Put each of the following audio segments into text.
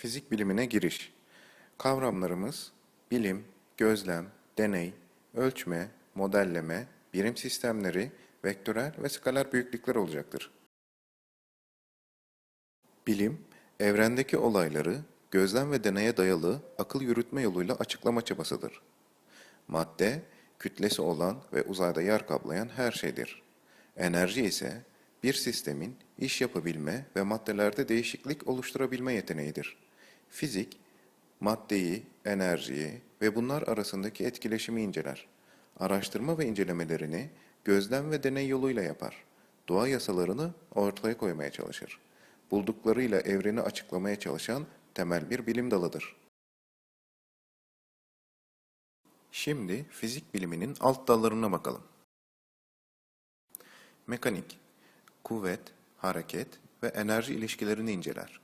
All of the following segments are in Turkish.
Fizik bilimine giriş. Kavramlarımız bilim, gözlem, deney, ölçme, modelleme, birim sistemleri, vektörel ve skaler büyüklükler olacaktır. Bilim, evrendeki olayları gözlem ve deneye dayalı akıl yürütme yoluyla açıklama çabasıdır. Madde, kütlesi olan ve uzayda yer kaplayan her şeydir. Enerji ise bir sistemin iş yapabilme ve maddelerde değişiklik oluşturabilme yeteneğidir. Fizik, maddeyi, enerjiyi ve bunlar arasındaki etkileşimi inceler. Araştırma ve incelemelerini gözlem ve deney yoluyla yapar. Doğa yasalarını ortaya koymaya çalışır. Bulduklarıyla evreni açıklamaya çalışan temel bir bilim dalıdır. Şimdi fizik biliminin alt dallarına bakalım. Mekanik, kuvvet, hareket ve enerji ilişkilerini inceler.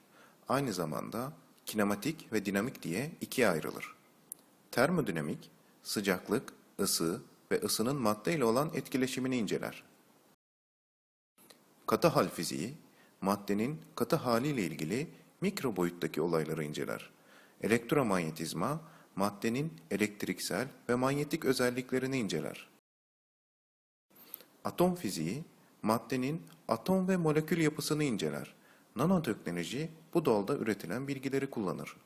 Aynı zamanda kinematik ve dinamik diye ikiye ayrılır. Termodinamik, sıcaklık, ısı ve ısının madde ile olan etkileşimini inceler. Katı hal fiziği, maddenin katı haliyle ilgili mikro boyuttaki olayları inceler. Elektromanyetizma, maddenin elektriksel ve manyetik özelliklerini inceler. Atom fiziği, maddenin atom ve molekül yapısını inceler. Nanoteknoloji bu dalda üretilen bilgileri kullanır.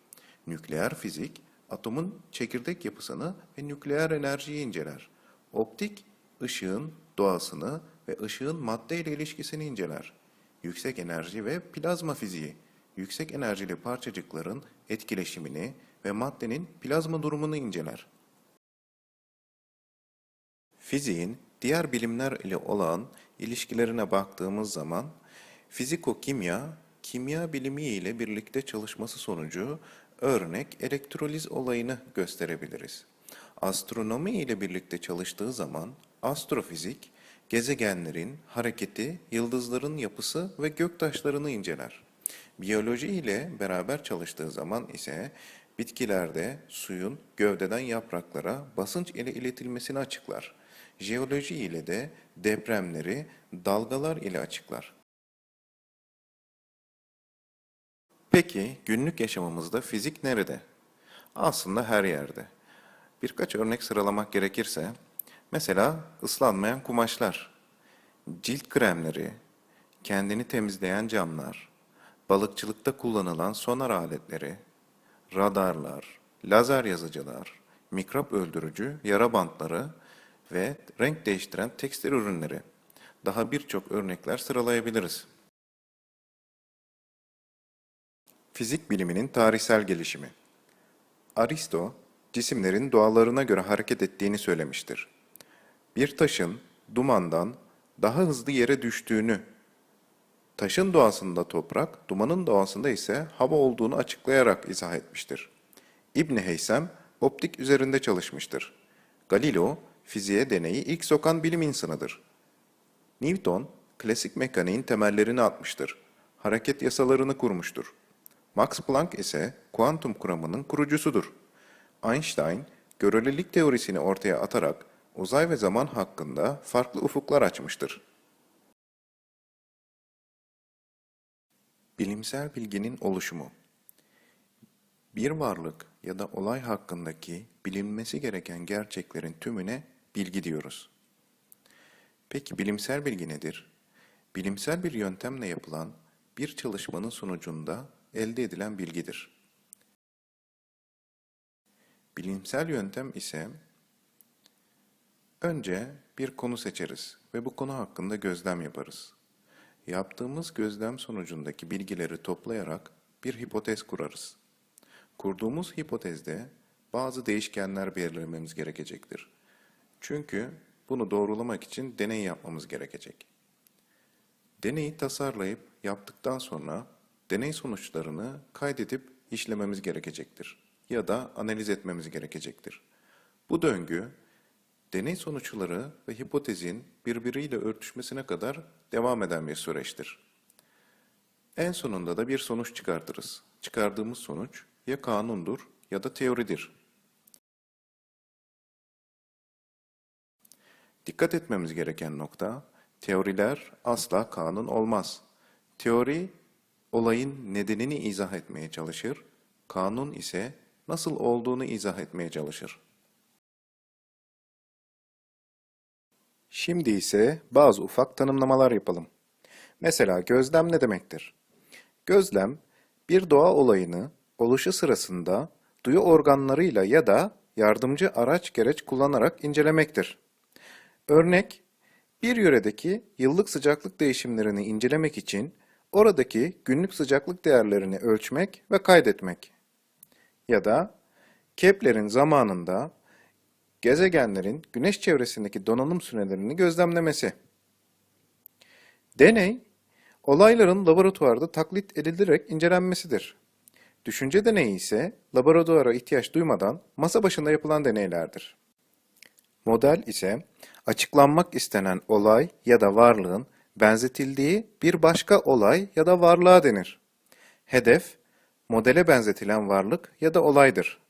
Nükleer fizik, atomun çekirdek yapısını ve nükleer enerjiyi inceler. Optik, ışığın doğasını ve ışığın madde ile ilişkisini inceler. Yüksek enerji ve plazma fiziği, yüksek enerjili parçacıkların etkileşimini ve maddenin plazma durumunu inceler. Fiziğin diğer bilimler ile olan ilişkilerine baktığımız zaman fiziko-kimya, kimya bilimi ile birlikte çalışması sonucu örnek elektroliz olayını gösterebiliriz. Astronomi ile birlikte çalıştığı zaman astrofizik, gezegenlerin hareketi, yıldızların yapısı ve göktaşlarını inceler. Biyoloji ile beraber çalıştığı zaman ise bitkilerde suyun gövdeden yapraklara basınç ile iletilmesini açıklar. Jeoloji ile de depremleri dalgalar ile açıklar. Peki günlük yaşamımızda fizik nerede? Aslında her yerde. Birkaç örnek sıralamak gerekirse, mesela ıslanmayan kumaşlar, cilt kremleri, kendini temizleyen camlar, balıkçılıkta kullanılan sonar aletleri, radarlar, lazer yazıcılar, mikrop öldürücü yara bantları ve renk değiştiren tekstil ürünleri. Daha birçok örnekler sıralayabiliriz. Fizik biliminin tarihsel gelişimi Aristo, cisimlerin doğalarına göre hareket ettiğini söylemiştir. Bir taşın dumandan daha hızlı yere düştüğünü, taşın doğasında toprak, dumanın doğasında ise hava olduğunu açıklayarak izah etmiştir. İbn Heysem optik üzerinde çalışmıştır. Galileo, fiziğe deneyi ilk sokan bilim insanıdır. Newton, klasik mekaniğin temellerini atmıştır. Hareket yasalarını kurmuştur. Max Planck ise kuantum kuramının kurucusudur. Einstein, görelilik teorisini ortaya atarak uzay ve zaman hakkında farklı ufuklar açmıştır. Bilimsel bilginin oluşumu Bir varlık ya da olay hakkındaki bilinmesi gereken gerçeklerin tümüne bilgi diyoruz. Peki bilimsel bilgi nedir? Bilimsel bir yöntemle yapılan bir çalışmanın sonucunda elde edilen bilgidir. Bilimsel yöntem ise önce bir konu seçeriz ve bu konu hakkında gözlem yaparız. Yaptığımız gözlem sonucundaki bilgileri toplayarak bir hipotez kurarız. Kurduğumuz hipotezde bazı değişkenler belirlememiz gerekecektir. Çünkü bunu doğrulamak için deney yapmamız gerekecek. Deneyi tasarlayıp yaptıktan sonra deney sonuçlarını kaydedip işlememiz gerekecektir ya da analiz etmemiz gerekecektir. Bu döngü deney sonuçları ve hipotezin birbiriyle örtüşmesine kadar devam eden bir süreçtir. En sonunda da bir sonuç çıkartırız. Çıkardığımız sonuç ya kanundur ya da teoridir. Dikkat etmemiz gereken nokta, teoriler asla kanun olmaz. Teori, olayın nedenini izah etmeye çalışır, Kanun ise nasıl olduğunu izah etmeye çalışır. Şimdi ise bazı ufak tanımlamalar yapalım. Mesela gözlem ne demektir? Gözlem, bir doğa olayını oluşu sırasında duyu organlarıyla ya da yardımcı araç gereç kullanarak incelemektir. Örnek, bir yöredeki yıllık sıcaklık değişimlerini incelemek için oradaki günlük sıcaklık değerlerini ölçmek ve kaydetmek. Ya da Kepler'in zamanında gezegenlerin güneş çevresindeki donanım sürelerini gözlemlemesi. Deney, olayların laboratuvarda taklit edilerek incelenmesidir. Düşünce deneyi ise laboratuvara ihtiyaç duymadan masa başında yapılan deneylerdir. Model ise açıklanmak istenen olay ya da varlığın benzetildiği bir başka olay ya da varlığa denir. Hedef, modele benzetilen varlık ya da olaydır.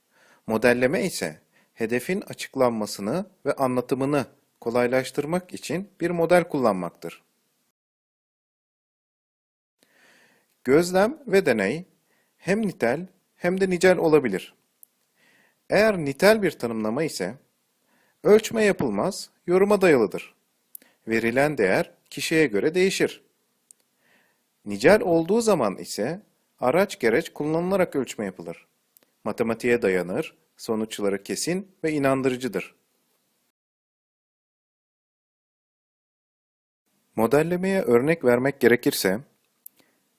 Modelleme ise hedefin açıklanmasını ve anlatımını kolaylaştırmak için bir model kullanmaktır. Gözlem ve deney hem nitel hem de nicel olabilir. Eğer nitel bir tanımlama ise ölçme yapılmaz, yoruma dayalıdır. Verilen değer kişiye göre değişir. Nicel olduğu zaman ise araç gereç kullanılarak ölçme yapılır. Matematiğe dayanır, sonuçları kesin ve inandırıcıdır. Modellemeye örnek vermek gerekirse,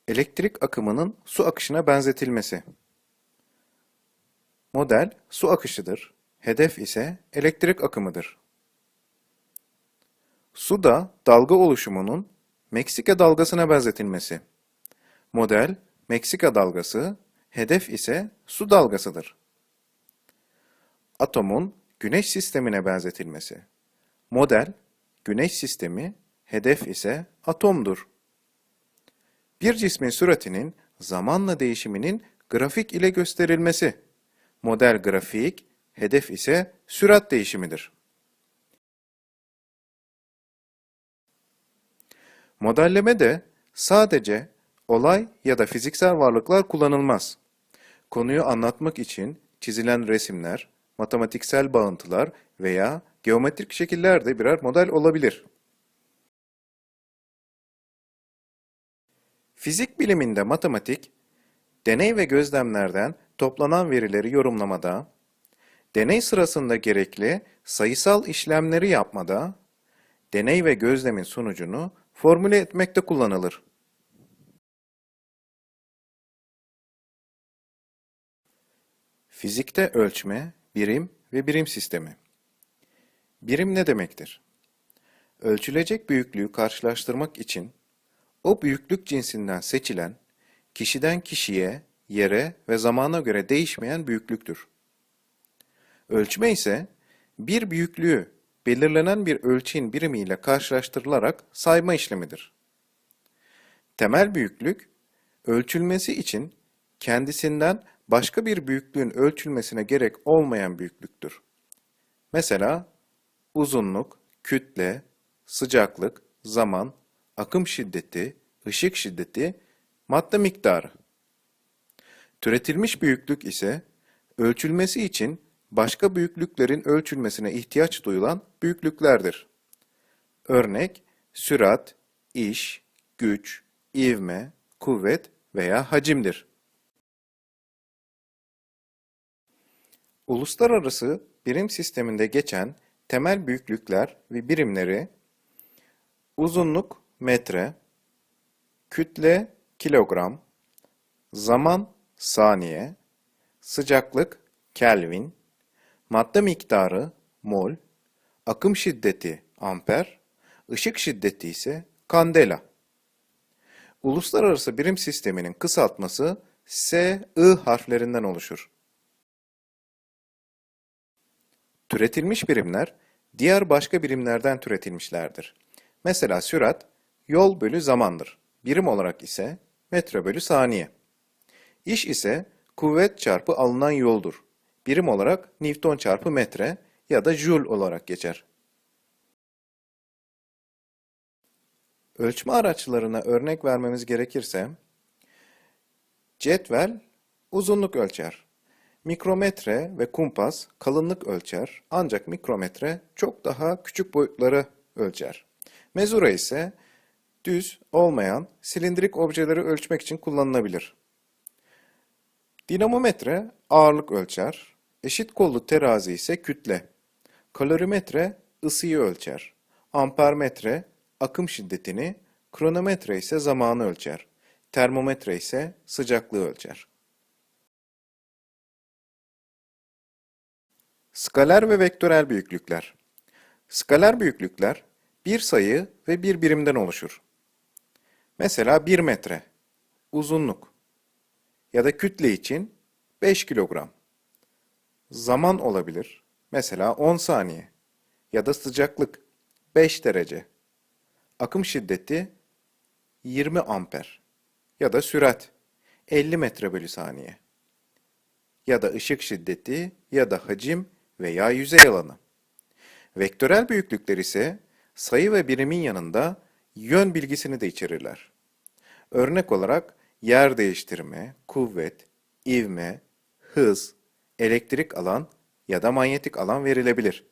elektrik akımının su akışına benzetilmesi. Model su akışıdır, hedef ise elektrik akımıdır. Suda dalga oluşumunun Meksika dalgasına benzetilmesi. Model Meksika dalgası, hedef ise su dalgasıdır. Atomun Güneş sistemine benzetilmesi. Model Güneş sistemi, hedef ise atomdur. Bir cismin süratinin zamanla değişiminin grafik ile gösterilmesi. Model grafik, hedef ise sürat değişimidir. Modellemede sadece olay ya da fiziksel varlıklar kullanılmaz. Konuyu anlatmak için çizilen resimler, matematiksel bağıntılar veya geometrik şekiller de birer model olabilir. Fizik biliminde matematik, deney ve gözlemlerden toplanan verileri yorumlamada, deney sırasında gerekli sayısal işlemleri yapmada, deney ve gözlemin sonucunu formüle etmekte kullanılır. Fizikte ölçme, birim ve birim sistemi. Birim ne demektir? Ölçülecek büyüklüğü karşılaştırmak için o büyüklük cinsinden seçilen, kişiden kişiye, yere ve zamana göre değişmeyen büyüklüktür. Ölçme ise bir büyüklüğü belirlenen bir ölçeğin birimiyle karşılaştırılarak sayma işlemidir. Temel büyüklük, ölçülmesi için kendisinden başka bir büyüklüğün ölçülmesine gerek olmayan büyüklüktür. Mesela uzunluk, kütle, sıcaklık, zaman, akım şiddeti, ışık şiddeti, madde miktarı. Türetilmiş büyüklük ise ölçülmesi için başka büyüklüklerin ölçülmesine ihtiyaç duyulan büyüklüklerdir. Örnek, sürat, iş, güç, ivme, kuvvet veya hacimdir. Uluslararası birim sisteminde geçen temel büyüklükler ve birimleri uzunluk metre, kütle kilogram, zaman saniye, sıcaklık Kelvin, madde miktarı mol, akım şiddeti amper, ışık şiddeti ise kandela. Uluslararası birim sisteminin kısaltması S, I harflerinden oluşur. Türetilmiş birimler diğer başka birimlerden türetilmişlerdir. Mesela sürat yol bölü zamandır. Birim olarak ise metre bölü saniye. İş ise kuvvet çarpı alınan yoldur. Birim olarak Newton çarpı metre ya da Joule olarak geçer. Ölçme araçlarına örnek vermemiz gerekirse, cetvel uzunluk ölçer. Mikrometre ve kumpas kalınlık ölçer ancak mikrometre çok daha küçük boyutları ölçer. Mezura ise düz olmayan silindirik objeleri ölçmek için kullanılabilir. Dinamometre ağırlık ölçer, eşit kollu terazi ise kütle. Kalorimetre ısıyı ölçer. Ampermetre akım şiddetini, kronometre ise zamanı ölçer. Termometre ise sıcaklığı ölçer. Skaler ve vektörel büyüklükler. Skaler büyüklükler bir sayı ve bir birimden oluşur. Mesela 1 metre, uzunluk ya da kütle için 5 kilogram. Zaman olabilir, mesela 10 saniye ya da sıcaklık 5 derece. Akım şiddeti 20 amper ya da sürat 50 metre bölü saniye ya da ışık şiddeti ya da hacim veya yüzey alanı. Vektörel büyüklükler ise sayı ve birimin yanında yön bilgisini de içerirler. Örnek olarak yer değiştirme, kuvvet, ivme, hız, elektrik alan ya da manyetik alan verilebilir.